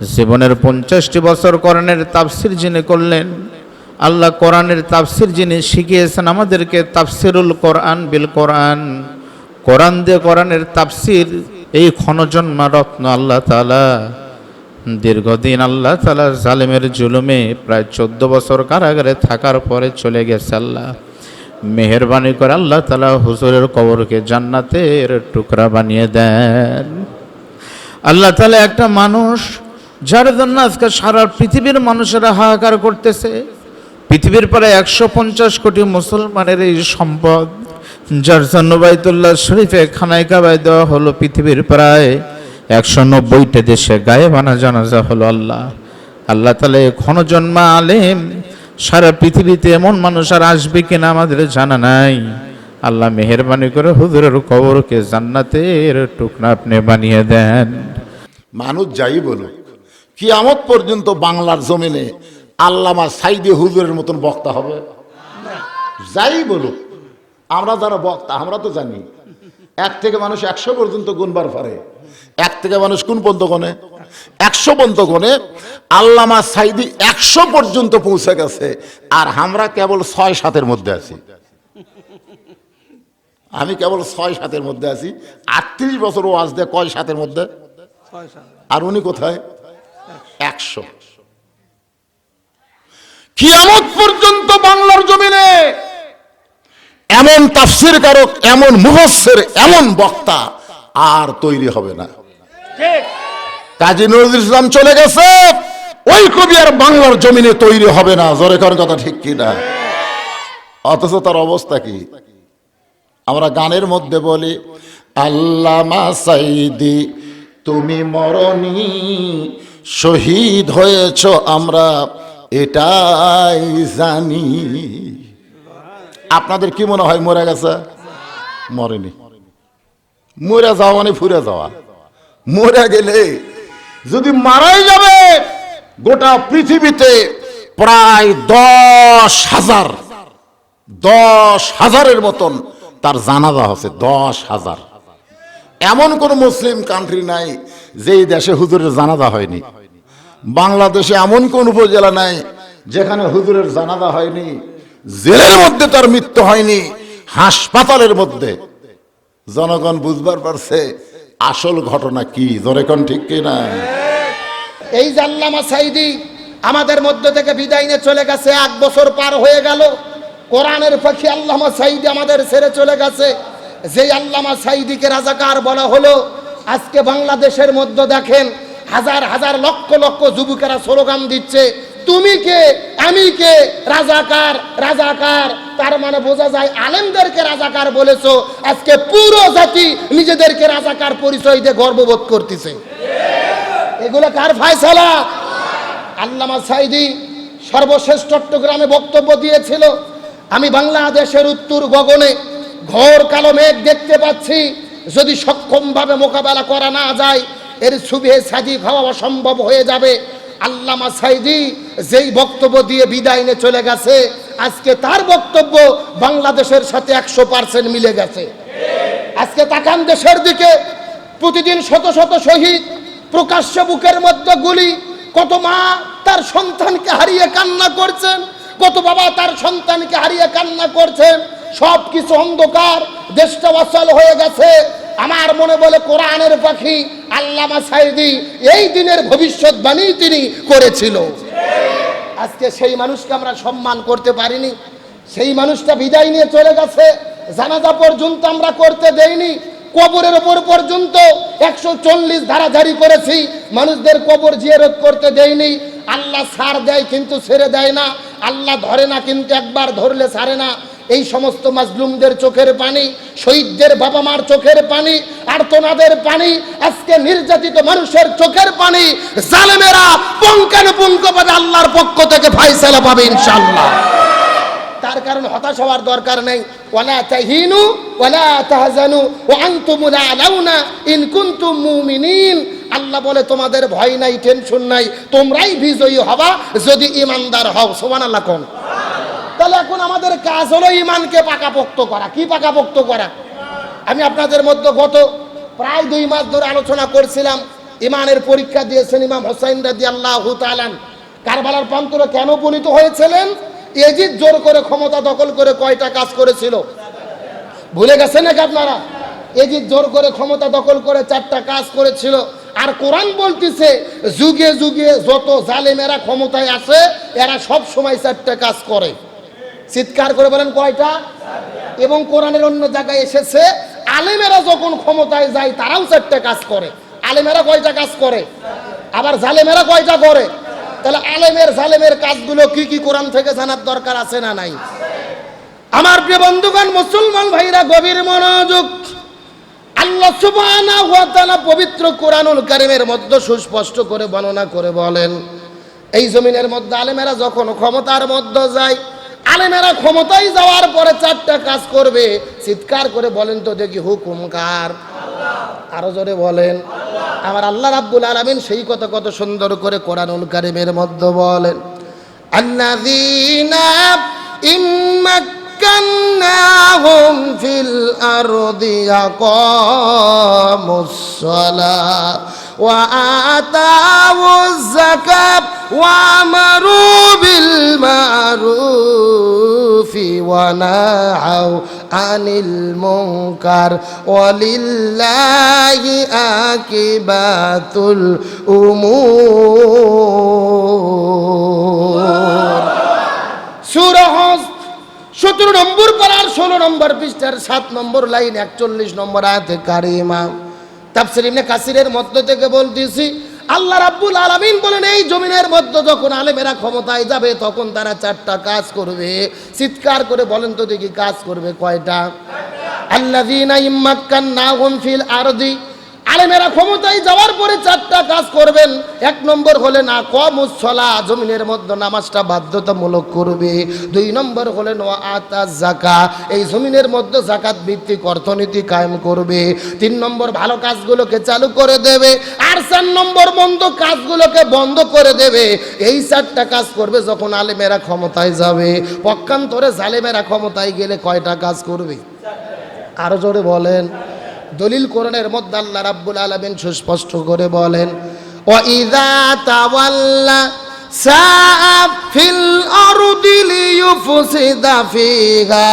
জীবনের পঞ্চাশটি বছর কোরআনের তাফসির যিনি করলেন, আল্লাহ কোরআনের তাফসির যিনি শিখিয়েছেন আমাদেরকে তাফসিরুল কোরআন বিল কোরআন। কোরআন দিয়ে কোরআনের তাফসির, এই ক্ষণজন্মা রত্ন আল্লাহ তালা দীর্ঘদিন আল্লাহ তালা জালেমের জুলুমে প্রায় চোদ্দ বছর কারাগারে থাকার পরে চলে গেছে আল্লাহ। মেহরবানি করে আল্লাহ তালা হুজুরের কবরকে জান্নাতের টুকরা বানিয়ে দেন। আল্লাহ তালা একটা মানুষ যার জন্য আজকে সারা পৃথিবীর মানুষেরা হাহাকার করতেছে, পৃথিবীর প্রায় একশো পঞ্চাশ কোটি মুসলমানের এই সম্পদ, যার জন্য বাইতুল্লাহ শরীফে খানায় কাবায় দেওয়া হলো পৃথিবীর প্রায় একশো নব্বইটা দেশে গায়ে বানা জানাজা হলো আল্লাহ। আল্লাহ তালে এই ক্ষণজন্মা আলেম, সারা পৃথিবীতে এমন মানুষ আর আসবে কিনা আমাদের জানা নাই। আল্লাহ মেহরবানি করে হুজুরের কবরকে জান্নাতের টুকরা আপনি বানিয়ে দেন। মানুষ যাই বলুক কিয়ামত পর্যন্ত বাংলার জমিনে আল্লামা সাইদে হুজুরের মতন বক্তা হবে। যাই বলুক আমরা যারা বক্তা আমরা তো জানি এক থেকে মানুষ একশো পর্যন্ত গুনবার পারে। এক থেকে মানুষ কোন পর্যন্ত গনে একশো পর্যন্ত গনে আল্লামা সাইদি একশো পর্যন্ত পৌঁছে গেছে আর আমরা কেবল ছয় সাতের মধ্যে আছি। আমি কেবল ছয় সাতের মধ্যে আছি আটত্রিশ বছর ওয়াজ দেয় কয় সাতের মধ্যে? আর উনি কোথায়? একশো। কিয়ামত পর্যন্ত বাংলার জমিনে এমন তাফসির কারক এমন মুহস্সের এমন বক্তা আর তৈরি হবে না। কাজী নজরুল ইসলাম চলে গেছে। ওই কবি আর বাংলার জমিনে তৈরি হবে না। জোরে করার কথা ঠিক কি না অথচ তার অবস্থা কি? আমরা গানের মধ্যে বলি আল্লামা সাইদি তুমি মরণি শহীদ হয়েছ আমরা, এটাই জানি। আপনাদের কি মনে হয় মরে গেছে? মরেনি। মরে যাওয়া মানে ফুরে যাওয়া। মরে গেলে যদি মারাই যাবে, গোটা পৃথিবীতে প্রায় দশ হাজার, দশ হাজারের মতন তার জানাজা হচ্ছে, দশ হাজার। এমন কোন মুসলিম কান্ট্রি নাই যেই দেশে হুজুরের জানাজা হয়নি। বাংলাদেশে এমন কোন উপজেলা নাই যেখানে হুজুরের জানাজা হয়নি, জেলের মধ্যে তার মৃত্যু হয়নি, হাসপাতালের মধ্যে। জনগণ বুঝবার পারছে আসল ঘটনা কি জরেকন ঠিক কি না? এই যে আল্লামা সাইদি আমাদের মধ্য থেকে বিদায় নিয়ে চলে গেছে, এক বছর পার হয়ে গেল। কোরআনের পাখি আল্লামা সাইদি আমাদের ছেড়ে চলে গেছে। যেই আল্লামা সাইদিকে রাজাকার বলা হলো আজকে বাংলাদেশের মধ্যে দেখেন হাজার হাজার লক্ষ লক্ষ যুবকেরা স্লোগান দিচ্ছে, তুমি কে? আমি কে? রাজাকার রাজাকার। তার মানে বোঝা যায় আলেমদেরকে রাজাকার বলেছ, আজকে পুরো জাতি নিজেদেরকে রাজাকার পরিচয় দিয়ে গর্ববোধ করতেছে। এগুলো কার ফায়সালা? আল্লামা সাইদি সর্বশেষ চট্টগ্রামে বক্তব্য দিয়েছিল, আমি বাংলাদেশের উত্তর গগনে ঘোর কালো মেঘ দেখতে পাচ্ছি যদি সক্ষমভাবে মোকাবেলা করা না যায়, এর শুভে সাজি খাওয়া অসম্ভব হয়ে যাবে। আল্লামা সাইদি যেই বক্তব্য দিয়ে বিদায় নিয়ে চলে গেছে, আজকে তার বক্তব্য বাংলাদেশের সাথে একশো পার্সেন্ট মিলে গেছে। আজকে তাকান দেশের দিকে, প্রতিদিন শত শত শহীদ প্রকাশ্য বুকের মধ্যে গুলি, কত মা তার সন্তানকে হারিয়ে কান্না করছেন, কত বাবা তার সন্তানকে হারিয়ে কান্না করছেন সব কিছু অন্ধকার, দেশটা অচল হয়ে গেছে। আমার মনে বলে কোরআনের পাখি আল্লামা সাইদি এই দিনের ভবিষ্যৎবাণী তিনি করেছিল। আজকে সেই মানুষকে আমরা সম্মান করতে পারিনি। সেই মানুষটা বিদায় নিয়ে চলে গেছে। জানাজা পর্যন্ত আমরা করতে দেইনি। কবরের ওপর পর্যন্ত একশো চল্লিশ ধারাধারি করেছি। মানুষদের কবর জিয়ারত করতে দেয়নি আল্লাহ সার দেয় কিন্তু ছেড়ে দেয় না। আল্লাহ ধরে না কিন্তু একবার ধরলে ছাড়ে না। এই সমস্ত মাজলুমদের চোখের পানি, শহীদদের বাবা মার চোখের পানি, আর্তনাদের পানি, আজকে নির্যাতিত মানুষের চোখের পানি, জালেমেরা পঙ্কানুপুঙ্কভাবে আল্লাহর পক্ষ থেকে ফাইসালা পাবে ইনশাআল্লাহ। তার কারণে হতাশ হওয়ার দরকার নেই। ওয়ালা তাহিনু, ওয়ালা তাহজানু আলাউনা ইন কুনতুম মুমিনিন। আল্লাহ বলে, তোমাদের ভয় নাই, টেনশন নাই, তোমরাই বিজয়ী হবা যদি ইমানদার হও। সুবহানাল্লাহ কোন? তাহলে এখন আমাদের কাজ হলো ইমানকে পাকাপোক্ত করা। কি পাকাপোক্ত করা? আমি আপনাদের মধ্যে গত প্রায় দুই মাস ধরে আলোচনা করছিলাম, ইমানের পরীক্ষা দিয়েছেন ইমাম হোসাইন রাজি আল্লাহ তালান কারবালার প্রান্তরে কেন উপনীত হয়েছিলেন? এজিদ জোর করে ক্ষমতা দখল করে কয়টা কাজ করেছিল? ভুলে গেছেন নাকি আপনারা? এজিদ জোর করে ক্ষমতা দখল করে চারটা কাজ করেছিল। আর কোরআন বলতেছে, যুগে যুগে যত জালেমেরা ক্ষমতায় আসে এরা সব সময় চারটা কাজ করে। চিৎকার করে বলেন কয়টা? এবং কোরআনের অন্য জায়গায় এসেছে, আলেমেরা যখন ক্ষমতায় যায়, তারাও চারটা কাজ করে। আলেমেরা কয়টা কাজ করে? আবার জালেমেরা কয়টা করে? তাহলে আলেমের জালেমের কাজগুলো কি কি কোরআন থেকে জানার দরকার আছে না নাই? আমার প্রিয় বন্ধুগণ, মুসলমান ভাইরা, গভীর মনোযোগ। আল্লাহ সুবহানাহু ওয়া তাআলা পবিত্র কোরআনুল কারীমের মধ্যে সুস্পষ্ট করে বর্ণনা করে বলেন, এই জমিনের মধ্যে আলেমেরা যখন ক্ষমতার মধ্যে যায় আলেমেরা ক্ষমতায় যাওয়ার পরে চারটা কাজ করবে। চিৎকার করে বলেন তো দেখি হুকুমকার আরও জোরে বলেন। আমার আল্লাহ রাব্বুল আলামিন সেই কথা কত সুন্দর করে কোরআনুল কারীমের মধ্যে বলেন, আল্লাযীনা ইম্মাক্কান্নাহুম ফিল আরদি আকামুস সালাহ বিল মারুফি ওয়া নাহাউ আনিল মুনকার ওয়ালিল্লাহি আকিবাতুল উমুর সূরা হজ সতেরো নম্বর পারার ষোলো নম্বর পৃষ্ঠার সাত নম্বর লাইন একচল্লিশ নম্বর আয়াতে কারিমা তাফসির কাসিরের মধ্য থেকে বলতেছি, আল্লাহ রাব্বুল আলামিন বলেন, এই জমিনের মধ্যে যখন আলেমেরা ক্ষমতায় যাবে, তখন তারা চারটা কাজ করবে। চিৎকার করে বলেন তো দেখি কাজ করবে কয়টা? আল্লাযীনা ইম্মাক্কান্নাহুম ফিল আরদি আলেমেরা ক্ষমতায় যাওয়ার পরে চারটা কাজ করবেন। এক নম্বর হলেন আকমুসলা জমিনের মধ্যে নামাজটা বাধ্যতামূলক করবে। দুই নম্বর হলেন ও আতা জাকা এই জমিনের মধ্যে জাকাত ভিত্তিক অর্থনীতি কায়েম করবে। তিন নম্বর ভালো কাজগুলোকে চালু করে দেবে। আর চার নম্বর বন্ধ কাজগুলোকে বন্ধ করে দেবে। এই চারটা কাজ করবে যখন আলেমেরা ক্ষমতায় যাবে। পক্ষান্তরে জালেমেরা ক্ষমতায় গেলে কয়টা কাজ করবে? আরও জোরে বলেন। দলিল কোরআনের মধ্যে আল্লাহ রাব্বুল আলামিন সুস্পষ্ট করে বলেন, ওয়াইদা তাওয়াল্লা সাআ ফিল আরদি লিয়ুফসিদা ফিহা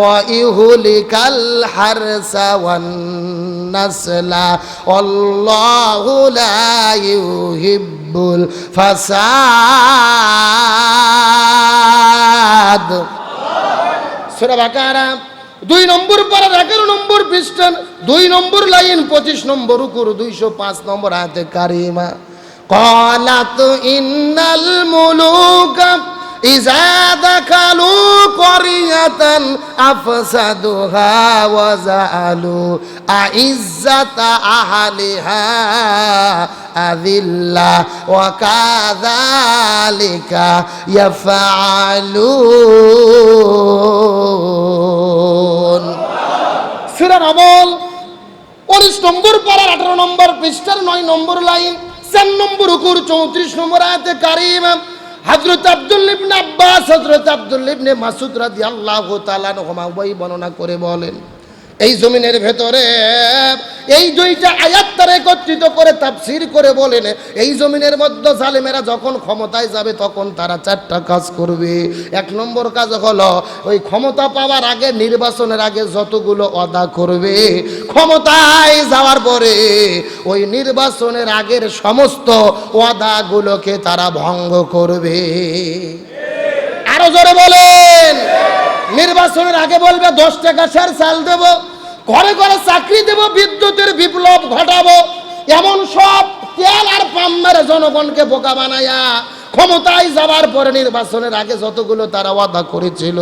ওয়া ইহলিকাল হারসা ওয়ান নাসলা, আল্লাহু লা ইউহিব্বুল ফাসাদ। সূরা বাকারা দুই নম্বর পাড়ার এগারো নম্বর পৃষ্ঠান দুই নম্বর লাইন, পঁচিশ নম্বর উপর দুইশো পাঁচ নম্বর হাতে কারিমা। কলাত ইন্নাল মুলুক ইজা দাখালু করিয়াতান আফসাদুহা ওয়া জাআলু আইজ্জাতা আহলিহা আযিল্লা ওয়া কাযালিকা ইয়াফআলুন। সুরা আমল উনিশ নম্বর পাড়ার আঠারো নম্বর পৃষ্ঠার নয় নম্বর লাইন, চার নম্বর উকুর, চৌত্রিশ নম্বর আয়াতে কারিম। হজরত আব্দুল ইবনে আব্বাস হজরত আব্দুল ইবনে মাসুদ রাদিয়াল্লাহু তাআলা বই বর্ণনা করে বলেন। এই জমিনের ভেতরে, এই দুইটা আয়াত তারা একত্রিত করে তাফসির করে বলেন, এই জমিনের মধ্যে জালেমেরা যখন ক্ষমতায় যাবে তখন তারা চারটা কাজ করবে। এক নম্বর কাজ হলো, ওই ক্ষমতা পাওয়ার আগে, নির্বাচনের আগে যতগুলো অদা করবে, ক্ষমতায় যাওয়ার পরে ওই নির্বাচনের আগের সমস্ত ওয়াদাগুলোকে তারা ভঙ্গ করবে। আরও জোরে বলেন, নির্বাচনের আগে বলবে, দশ টাকা স্যার চাল দেব। ঘরে ঘরে চাকরি দেব, বিদ্যুতের বিপ্লব ঘটাবো, এমন সব তেল আর পাম্বারে জনগণকে বোকা বানায়া ক্ষমতায় যাওয়ার পরে নির্বাচনের আগে যতগুলো তারা ওয়াদা করেছিল,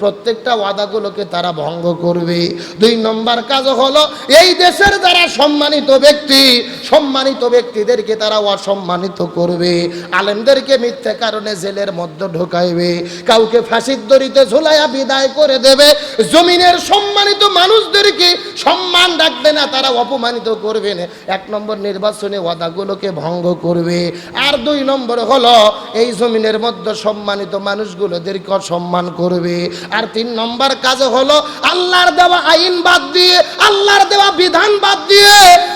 প্রত্যেকটা ওয়াদাগুলোকে তারা ভঙ্গ করবে। দুই নম্বর কাজ হলো, এই দেশের যারা সম্মানিত ব্যক্তি, সম্মানিত ব্যক্তিদেরকে তারা অসম্মানিত করবে। আলেমদেরকে মিথ্যে কারণে জেলের মধ্যে ঢোকাইবে। কাউকে ফাঁসির দড়িতে ঝুলাইয়া বিদায় করে দেবে। জমিনের সম্মানিত মানুষদেরকে সম্মান রাখবে না, তারা অপমানিত করবে না। এক নম্বর নির্বাচনে ওয়াদাগুলোকে ভঙ্গ করবে। আর দুই নম্বর হলো এই জমিনের মধ্যে সম্মানিত মানুষগুলোদেরকে অসম্মান করবে। আর তিন নম্বর কাজ হলো আল্লাহর দেওয়া আইন বাদ দিয়ে, আল্লাহর দেওয়া বিধান বাদ দিয়ে,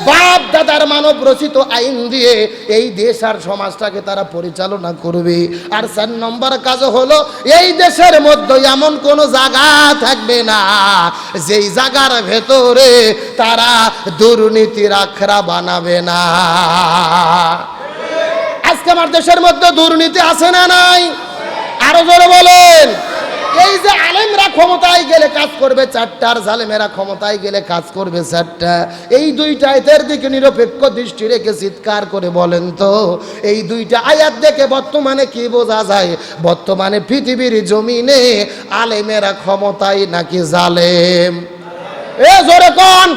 বাপ দাদার মানব রচিত আইন দিয়ে এই দেশ আর সমাজটাকে তারা পরিচালনা করবে। আর চার নম্বর কাজ হলো এই দেশের মধ্যে এমন কোন জায়গা থাকবে না, যেই জায়গার ভেতরে তারা দুর্নীতির আখড়া বানাবে না। আজকে আমার দেশের মধ্যে দুর্নীতি আছে না নাই? আরও জোরে বলেন। এই যে আলেমরা ক্ষমতায় গেলে কাজ করবে চারটা আর জালেমেরা ক্ষমতায় গেলে কাজ করবে চারটা। এই দুইটা এদের দিকে নিরপেক্ষ দৃষ্টি রেখে চিৎকার করে বলেন তো, এই দুইটা আয়াত দেখে বর্তমানে কি বোঝা যায়? বর্তমানে পৃথিবীর জমিনে আলেমেরা ক্ষমতায় নাকি জালেম? এ জোরে কোন।